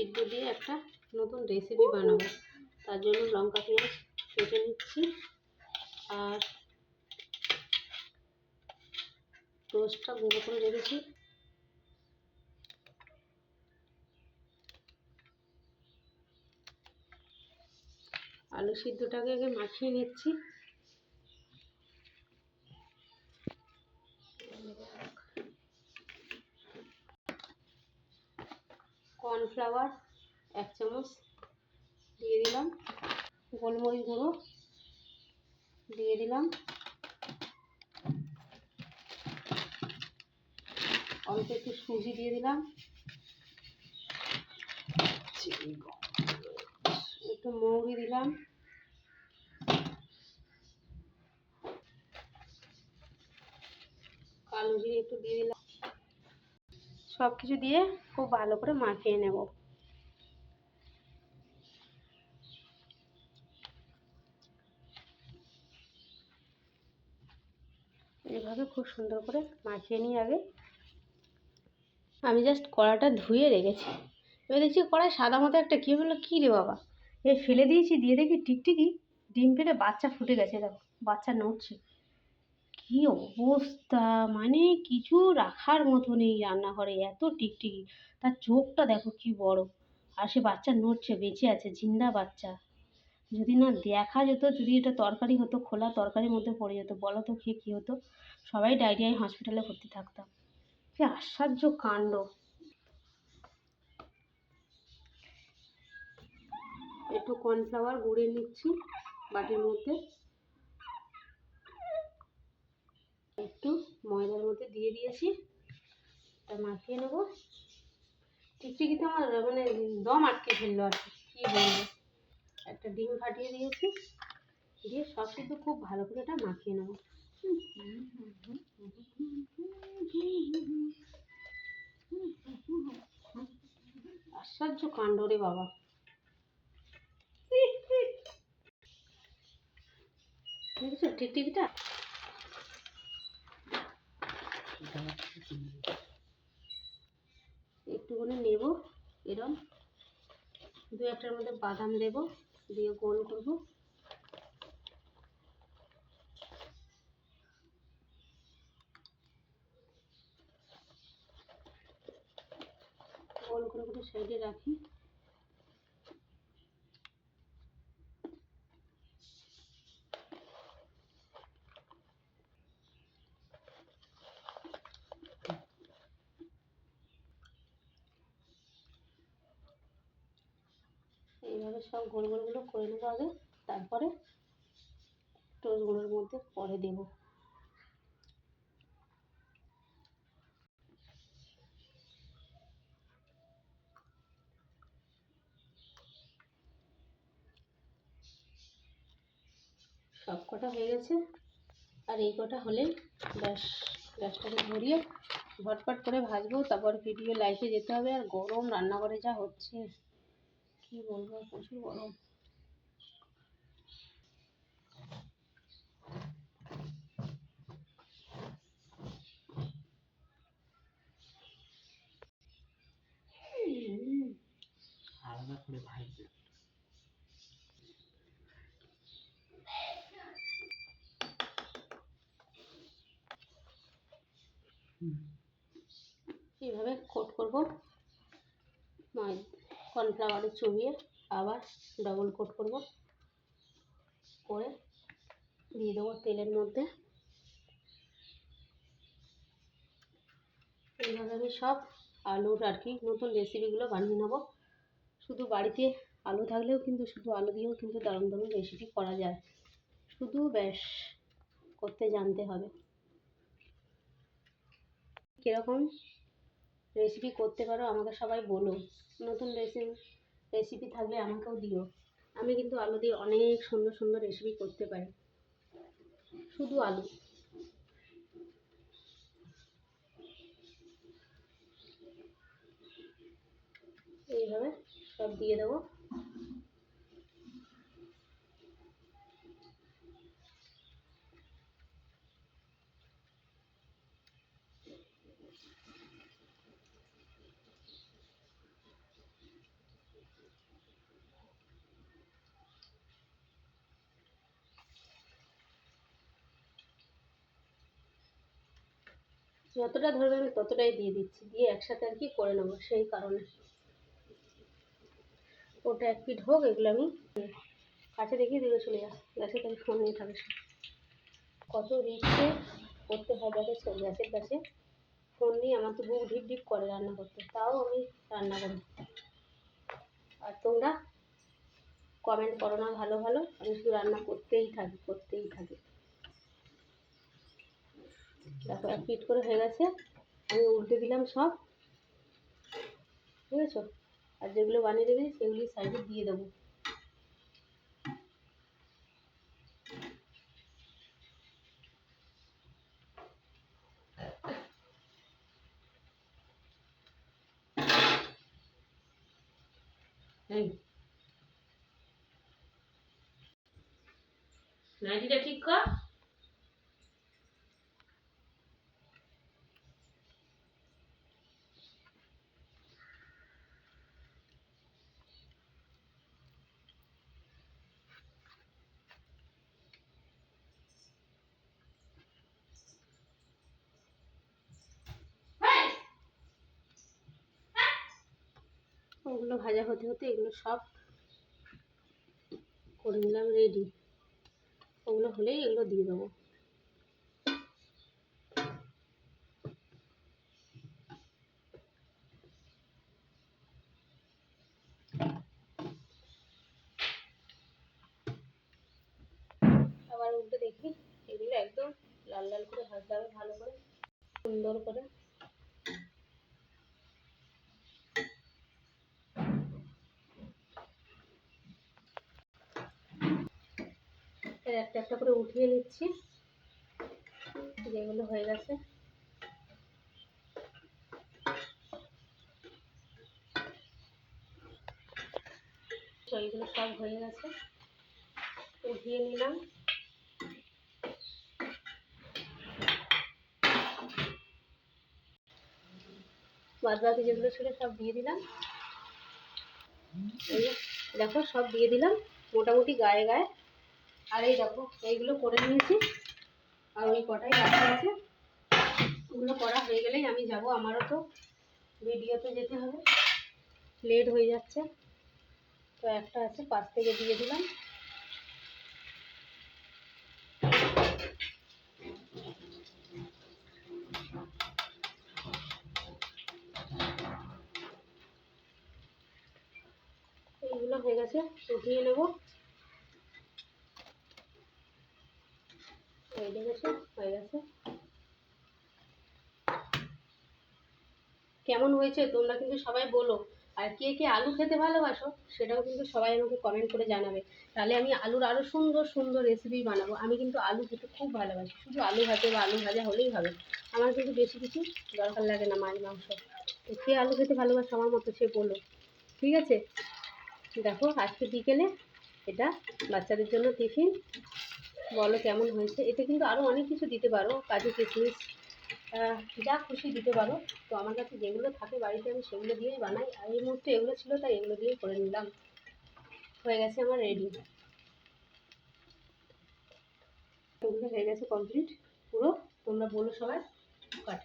সিদ্ধ দিয়ে একটা নতুন রেসিপি বানাবো। তার জন্য লঙ্কা পেঁয়াজ কেটে নিচ্ছি। আর টোস্টটা গুঁড়ো করে রেখেছি। আলু সিদ্ধটাকে আগে মাখিয়ে নিচ্ছি। কর্নফ্লাওয়ার এক চামচ দিয়ে দিলাম। গোলমরিচ গুঁড়ো দিয়ে দিলাম। অল্প একটু সুজি দিয়ে দিলাম। একটু মৌরি দিলাম। কালো জিরে একটু দিয়ে দিলাম। সব কিছু দিয়ে খুব ভালো করে মাখিয়ে নেব। এভাবে খুব সুন্দর করে মাখিয়ে নিয়ে আগে আমি জাস্ট কড়াটা ধুয়ে রেখেছি। এবার দেখছি কড়াই সাদা মতো একটা কী হলো? কী রে বাবা? এ ফেলে দিয়েছি, দিয়ে দেখি টিকটিকি ডিম ফেটে বাচ্চা ফুটে গেছে, দেখো, বাচ্চা নড়ছে। কী অবস্থা? মানে কিছু রাখার মতো নেই রান্নাঘরে, এত টিকটিকি। তার চোখটা দেখো কি বড়। আর সে বাচ্চা নড়ছে, বেঁচে আছে, জিন্দা বাচ্চা। যদি না দেখা যেত, যদি এটা তরকারি হতো, খোলা তরকারির মধ্যে পড়ে যেত, বলো তো খেয়ে কী হতো? সবাই ডায়রিয়ায় হসপিটালে ভর্তি থাকতাম। কি আশ্চর্য কাণ্ড। একটু কর্নফ্লাওয়ার গুঁড়ে নিচ্ছি বাটির মধ্যে। একটু ময়দার মধ্যে দিয়ে দিয়েছি। তা মাখিয়ে নেব। টিকটিকিতে আমার মানে দম আটকে ফেলল আর কি বলব। একটা ডিম ফাটিয়ে দিয়েছি। দিয়ে সব কিছু খুব ভালো করে এটা মাখিয়ে নেব। আশ্চর্য কাণ্ড রে বাবা। দেখেছ টিকটিকিটা একটুখানি নেব, এরম। দু একটার মধ্যে বাদাম দেব, দিয়ে গোল করব। গোল করে করে সাইডে রাখি। এইভাবে সব গোল গোলগুলো করে নেব আগে, তারপরে টোস্টগুলোর মধ্যে পরে দেব। সব কটা হয়ে গেছে, আর এই কটা হলে ব্যাস, গ্যাসটাকে ধরিয়ে ভটফট করে ভাজবো, তারপর ভিডিও লাইভে যেতে হবে, আর গরম রান্নাঘরে যা হচ্ছে। কি বলব প্রচুর গরম। আলাদা করে ভাজবে এইভাবে কোট করব? কর্নফ্লাওয়ারে চুবিয়ে আবার ডবল কোট করব। করে দিয়ে দেবো তেলের মধ্যে। এইভাবে আমি সব আলুর আর কি নতুন রেসিপিগুলো বানিয়ে নেব। শুধু বাড়িতে আলু থাকলেও কিন্তু, শুধু আলু দিয়েও কিন্তু দারুণ দারুণ রেসিপি করা যায়। শুধু ব্যাস, করতে জানতে হবে। কীরকম? রেসিপি করতে পারো, আমাকে সবাই বলো। নতুন রেসিপি রেসিপি থাকলে আমাকেও দিও। আমি কিন্তু আলু দিয়ে অনেক সুন্দর সুন্দর রেসিপি করতে পারি। শুধু আলু। এইভাবে সব দিয়ে দেবো। যতটা ধরবে আমি ততটাই দিয়ে দিচ্ছি। দিয়ে একসাথে আর কি করে নেব, সেই কারণে। ওটা এক পিঠ হোক, এগুলো আমি কাছে দেখিয়ে দিলে চলে যা গ্যাসে তাই ফোন নিয়ে থাকে কত রিক্সে করতে হয় দেখো গ্যাসের কাছে। ফোন নিয়ে আমার তো বুক ঢিপ ঢিপ করে রান্না করতে। তাও আমি রান্না করি আর তোমরা কমেন্ট করো না ভালো ভালো। আমি শুধু রান্না করতেই থাকি করতেই থাকি। দেখো এক পিট করে হয়ে গেছে। আমি উল্টে দিলাম সব। ঠিক আছে আর যেগুলো বানিয়ে রেখেছি সেগুলি সাইডে দিয়ে দেবো। নাইটিটা ঠিক কর। ওগুলো ভাজা হতে হতে এগুলো সব করে নিলাম রেডি ওগুলো হলেই এগুলো দিয়ে দেবো আবার উল্টে দেখি এগুলো একদম লাল লাল করে ভাজতে হবে ভালো করে সুন্দর করে এর একটা করে উঠিয়ে নিচ্ছি। যেগুলো হয়ে গেছে। এইগুলো সব হয়ে গেছে। উঠিয়ে নিলাম। বাদ বাকি যেগুলো ছিল সব দিয়ে দিলাম। দেখো, সব দিয়ে দিলাম। মোটামুটি গায়ে গায়ে। আর এই দেখো, এইগুলো করে নিয়েছি। আর ওই কটাই বাকি আছে। ওগুলো করা হয়ে গেলেই আমি যাব। আমারও তো ভিডিওতে যেতে হবে। লেট হয়ে যাচ্ছে। তো একটা আছে, পাশ থেকে দিয়ে দিলাম। এইগুলো হয়ে গেছে, উঠিয়ে নেব। হয়ে গেছে কেমন হয়েছে তোমরা কিন্তু সবাই বলো। আর কে কে আলু খেতে ভালোবাসো, সেটাও কিন্তু সবাই আমাকে কমেন্ট করে জানাবে। তাহলে আমি আলুর আরও সুন্দর সুন্দর রেসিপি বানাবো। আমি কিন্তু আলু খেতে খুব ভালোবাসি। শুধু আলু ভাতে বা আলু ভাজা হলেই হবে। আমার কিন্তু বেশি কিছু দরকার লাগে না মাছ, মাংস। তো কে আলু খেতে ভালোবাসো আমার মতো সে বলো। ঠিক আছে? দেখো, আজকে বিকেলে এটা বাচ্চাদের জন্য টিফিন। বলো কেমন হয়েছে? এতে কিন্তু আরও অনেক কিছু দিতে পারো, কাজু কিশমিশ যা খুশি দিতে পারো। তো আমার কাছে যেগুলো থাকে বাড়িতে আমি সেগুলো দিয়েই বানাই। আর এই মুহূর্তে এগুলো ছিল, তাই এগুলো দিয়েই করে নিলাম। হয়ে গেছে আমার রেডি হয়ে গেছে কমপ্লিট পুরো তোমরা বলো সবাই। কাট